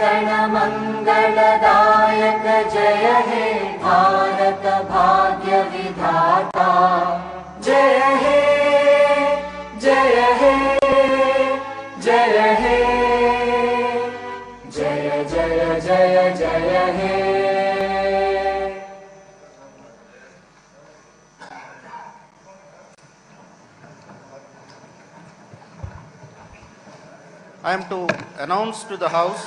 गण मङ्गलदायक जय हे भारत भाग्य विधाता जय हे जय हे जय हे जय जय जय जय हे I am to announce to the House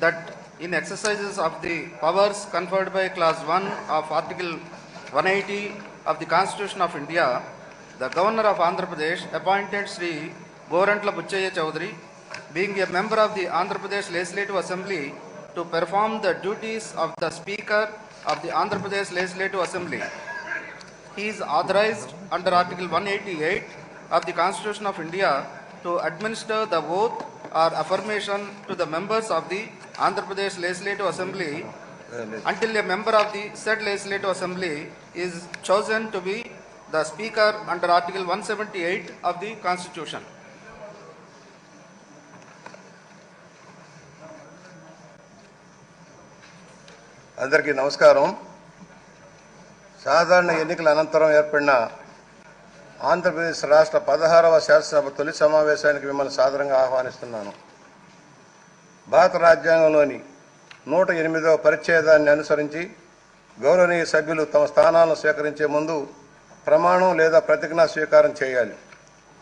that in exercises of the powers conferred by Clause 1 of Article 180 of the Constitution of India, the Governor of Andhra Pradesh appointed Sri Gorantla Buchaya Chowdhury, being a member of the Andhra Pradesh Legislative Assembly, to perform the duties of the Speaker of the Andhra Pradesh Legislative Assembly. He is authorized under Article 188 of the Constitution of India to administer the oath or affirmation to the members of the Andhra Pradesh Legislative Assembly until a member of the said Legislative Assembly is chosen to be the Speaker under Article 178 of the Constitution. అందరికీ నమస్కారం సాధారణ ఎన్నికల అనంతరం ఏర్పడిన ఆంధ్రప్రదేశ్ రాష్ట్ర పదహారవ శాసనసభ తొలి సమావేశానికి మిమ్మల్ని సాదరంగా ఆహ్వానిస్తున్నాను. భారత రాజ్యాంగంలోని నూట ఎనిమిదవ పరిచ్ఛేదాన్ని అనుసరించి గౌరవనీయ సభ్యులు తమ స్థానాలను స్వీకరించే ముందు ప్రమాణం లేదా ప్రతిజ్ఞా స్వీకారం చేయాలి.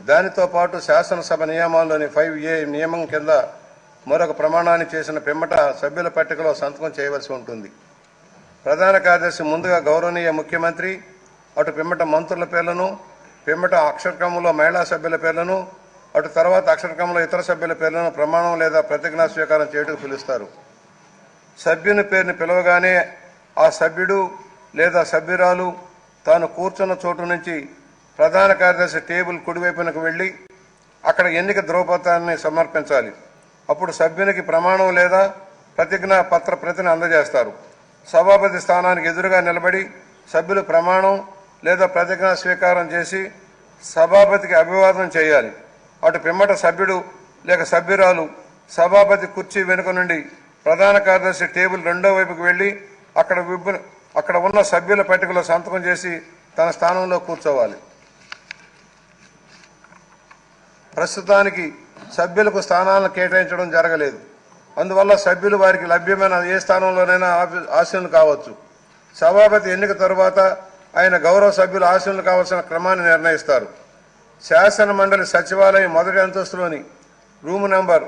దానితో పాటు శాసనసభ నియమాల్లోని ఫైవ్ ఏ నియమం కింద మరొక ప్రమాణాన్ని చేసిన పిమ్మట సభ్యుల పట్టికలో సంతకం చేయవలసి ఉంటుంది. ప్రధాన కార్యదర్శి ముందుగా గౌరవనీయ ముఖ్యమంత్రి అటు పిమ్మట మంత్రుల పేర్లను పిమ్మట అక్షరక్రమంలో మహిళా సభ్యుల పేర్లను అటు తర్వాత అక్షరక్రమంలో ఇతర సభ్యుల పేర్లను ప్రమాణం లేదా ప్రతిజ్ఞా స్వీకారం చేయటకు పిలుస్తారు. సభ్యుని పేరుని పిలవగానే ఆ సభ్యుడు లేదా సభ్యురాలు తాను కూర్చున్న చోటు నుంచి ప్రధాన కార్యదర్శి టేబుల్ కుడివైపునకు వెళ్ళి అక్కడ ఎన్నిక ధ్రువపత్రాన్ని సమర్పించాలి. అప్పుడు సభ్యునికి ప్రమాణం లేదా ప్రతిజ్ఞా పత్ర ప్రతిని అందజేస్తారు. సభాపతి స్థానానికి ఎదురుగా నిలబడి సభ్యులు ప్రమాణం లేదా ప్రతిజ్ఞా స్వీకారం చేసి సభాపతికి అభివాదం చేయాలి. అటు పిమ్మట సభ్యుడు లేక సభ్యురాలు సభాపతి కుర్చీ వెనుక నుండి ప్రధాన కార్యదర్శి టేబుల్ రెండో వైపుకు వెళ్ళి అక్కడ అక్కడ ఉన్న సభ్యుల పట్టికలో సంతకం చేసి తన స్థానంలో కూర్చోవాలి. ప్రస్తుతానికి సభ్యులకు స్థానాలను కేటాయించడం జరగలేదు. అందువల్ల సభ్యులు వారికి లభ్యమైన ఏ స్థానంలోనైనా ఆఫీ- ఆసీనులు కావచ్చు. సభాపతి ఎన్నిక తరువాత ఆయన గౌరవ సభ్యులు ఆసీనులు కావాల్సిన క్రమాన్ని నిర్ణయిస్తారు. శాసన మండలి సచివాలయం మొదటి అంతస్తులోని room number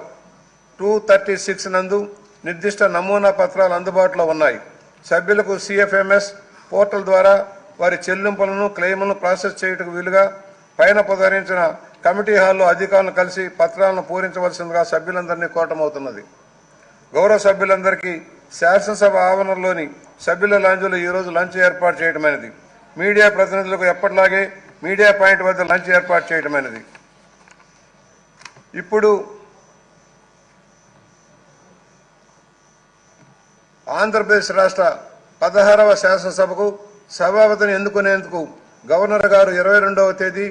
two thirty six నందు నిర్దిష్ట నమూనా పత్రాలు అందుబాటులో ఉన్నాయి. సభ్యులకు సిఎఫ్ఎంఎస్ పోర్టల్ ద్వారా వారి చెల్లింపులను క్లెయిములను ప్రాసెస్ చేయుటకు వీలుగా పైన పొదరించిన కమిటీ హాల్లో అధికారులను కలిసి పత్రాలను పూరించవలసిందిగా సభ్యులందరినీ కోటమవుతున్నది గౌరవ సభ్యులందరికీ శాసనసభ ఆవరణలోని సభ్యుల లాంజ్లో ఈరోజు లంచ్ ఏర్పాటు చేయడమైనది మీడియా ప్రతినిధులకు ఎప్పటిలాగే మీడియా పాయింట్ వద్ద లంచ్ ఏర్పాటు చేయడమైనది ఇప్పుడు ఆంధ్రప్రదేశ్ రాష్ట్ర పదహారవ శాసనసభకు సభాపతిని ఎన్నుకునేందుకు గవర్నర్ గారు ఇరవై రెండవ తేదీ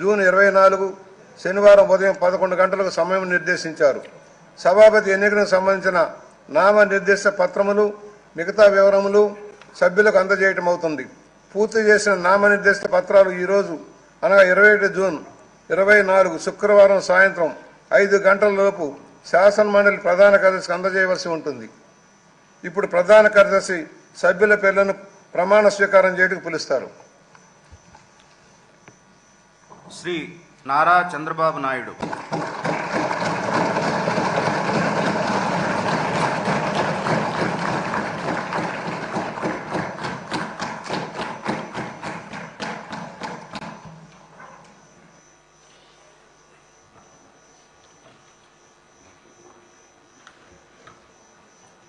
జూన్ ఇరవై నాలుగు శనివారం ఉదయం పదకొండు గంటలకు సమయం నిర్దేశించారు. సభాపతి ఎన్నికలకు సంబంధించిన నామ నిర్దేశ పత్రములు మిగతా వివరములు సభ్యులకు అందజేయటం అవుతుంది పూర్తి చేసిన నామనిర్దేశిత పత్రాలు ఈరోజు అనగా ఇరవై ఒకటి జూన్ ఇరవై నాలుగు శుక్రవారం సాయంత్రం ఐదు గంటల లోపు శాసన మండలి ప్రధాన కార్యదర్శికి అందజేయవలసి ఉంటుంది. ఇప్పుడు ప్రధాన కార్యదర్శి సభ్యుల పేర్లను ప్రమాణ స్వీకారం చేయడానికి పిలుస్తారు. శ్రీ నారా చంద్రబాబు నాయుడు.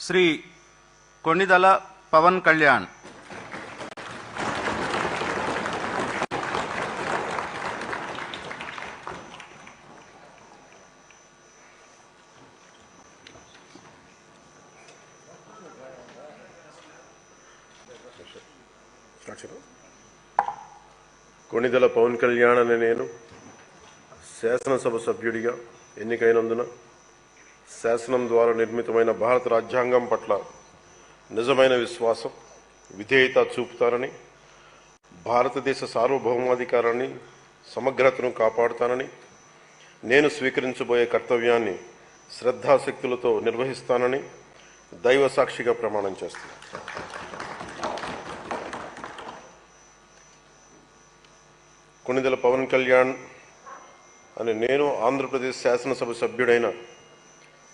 శ్రీ కొణిదల పవన్ కళ్యాణ్. కొణిదల పవన్ కళ్యాణ్ అనే నేను శాసనసభ సభ్యుడిగా ఎన్నికైనందున శాసనం ద్వారా నిర్మితమైన భారత రాజ్యాంగం పట్ల నిజమైన విశ్వాసం విధేయత చూపుతానని భారతదేశ సార్వభౌమాధికారాన్ని సమగ్రతను కాపాడుతానని నేను స్వీకరించబోయే కర్తవ్యాన్ని శ్రద్ధాశక్తులతో నిర్వహిస్తానని దైవ సాక్షిగా ప్రమాణం చేస్తాను కొణిదెల పవన్ కళ్యాణ్ అని నేను ఆంధ్రప్రదేశ్ శాసనసభ సభ్యుడైన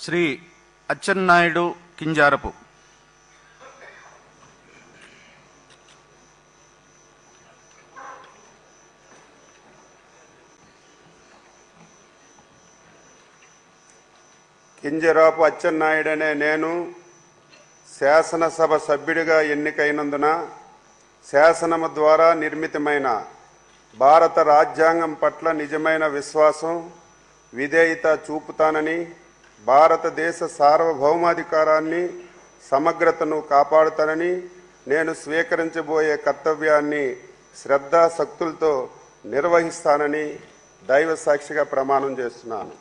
శ్రీ అచ్చెన్నాయుడు కింజారపు. కింజరాపు అచ్చెన్నాయుడనే నేను శాసనసభ సభ్యుడిగా ఎన్నికైనందున శాసనము ద్వారా నిర్మితమైన భారత రాజ్యాంగం పట్ల నిజమైన విశ్వాసం విధేయత చూపుతానని భారతదేశ సార్వభౌమాధికారాన్ని సమగ్రతను కాపాడుతానని నేను స్వీకరించబోయే కర్తవ్యాన్ని శ్రద్ధాశక్తులతో నిర్వహిస్తానని దైవ సాక్షిగా ప్రమాణం చేస్తున్నాను.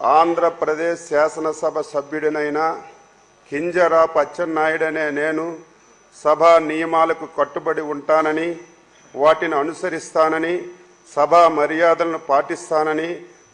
ఆంధ్రప్రదేశ్ శాసనసభ సభ్యుడినైన కింజరాపు అచ్చెన్నాయుడనే నేను సభా నియమాలకు కట్టుబడి ఉంటానని వాటిని అనుసరిస్తానని సభా మర్యాదలను పాటిస్తానని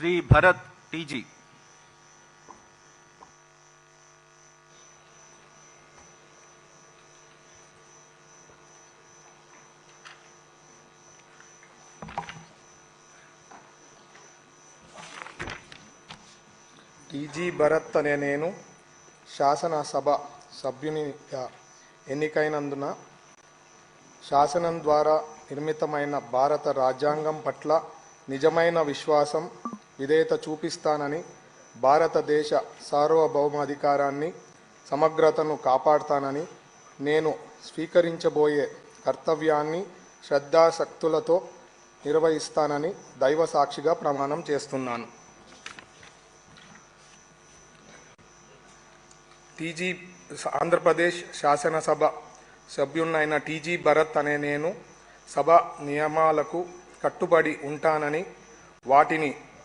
శ్రీ భరత్ టీజీ. టీజీ భరత్ అనే నేను శాసనసభ సభ్యునిగా ఎన్నికైనందున శాసనం ద్వారా నిర్మితమైన భారత రాజ్యాంగం పట్ల నిజమైన విశ్వాసం విధేయత చూపిస్తానని భారతదేశ సార్వభౌమాధికారాన్ని సమగ్రతను కాపాడుతానని నేను స్వీకరించబోయే కర్తవ్యాన్ని శ్రద్ధాశక్తులతో నిర్వహిస్తానని దైవ సాక్షిగా ప్రమాణం చేస్తున్నాను. టీజీ ఆంధ్రప్రదేశ్ శాసనసభ సభ్యున్నైన టీజీ భరత్ అనే నేను సభ నియమాలకు కట్టుబడి ఉంటానని వాటిని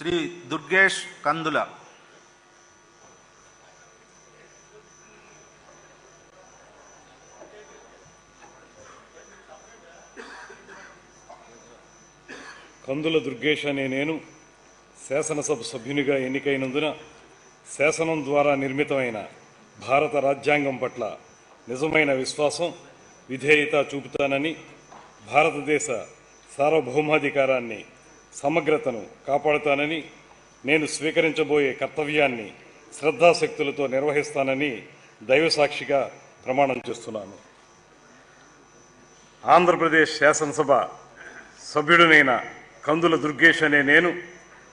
శ్రీ దుర్గేష్ కందుల. కందుల దుర్గేష్ అనే నేను శాసనసభ సభ్యునిగా ఎన్నికైనందున శాసనం ద్వారా నిర్మితమైన భారత రాజ్యాంగం పట్ల నిజమైన విశ్వాసం విధేయత చూపుతానని భారతదేశ సార్వభౌమాధికారాన్ని సమగ్రతను కాపాడుతానని నేను స్వీకరించబోయే కర్తవ్యాన్ని శ్రద్ధాశక్తులతో నిర్వహిస్తానని దైవసాక్షిగా ప్రమాణం చేస్తున్నాను. ఆంధ్రప్రదేశ్ శాసనసభ సభ్యుడినైన కందుల దుర్గేష్ అనే నేను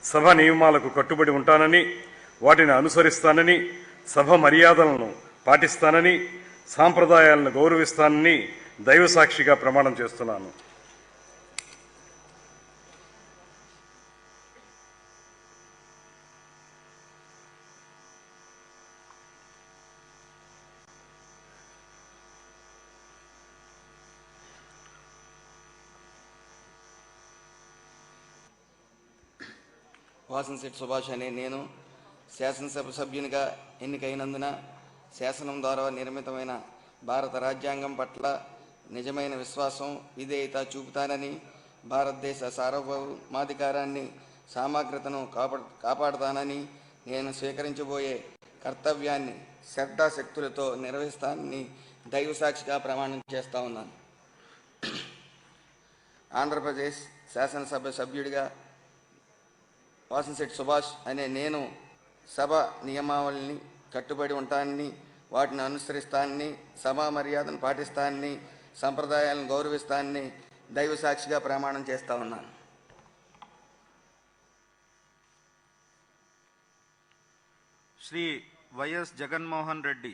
సభ నియమాలకు కట్టుబడి ఉంటానని వాటిని అనుసరిస్తానని సభ మర్యాదలను పాటిస్తానని సాంప్రదాయాలను గౌరవిస్తానని దైవసాక్షిగా ప్రమాణం చేస్తున్నాను. వాసనశెట్టి సుభాష్ అనే నేను శాసనసభ సభ్యునిగా ఎన్నికైనందున శాసనం ద్వారా నిర్మితమైన భారత రాజ్యాంగం పట్ల నిజమైన విశ్వాసం విధేయత చూపుతానని భారతదేశ సార్వభౌమాధికారాన్ని సామగ్రతను కాపాడు కాపాడుతానని నేను స్వీకరించబోయే కర్తవ్యాన్ని శ్రద్ధాశక్తులతో నిర్వహిస్తానని దైవ సాక్షిగా ప్రమాణం చేస్తా ఉన్నాను. ఆంధ్రప్రదేశ్ శాసనసభ సభ్యుడిగా వాసంశెట్టి సుభాష్ అనే నేను సభ నియమావళిని కట్టుబడి ఉంటానని వాటిని అనుసరిస్తానని సభా మర్యాదను పాటిస్తానని సంప్రదాయాలను గౌరవిస్తానని దైవ సాక్షిగా ప్రమాణం చేస్తా ఉన్నాను. శ్రీ వైఎస్ జగన్మోహన్ రెడ్డి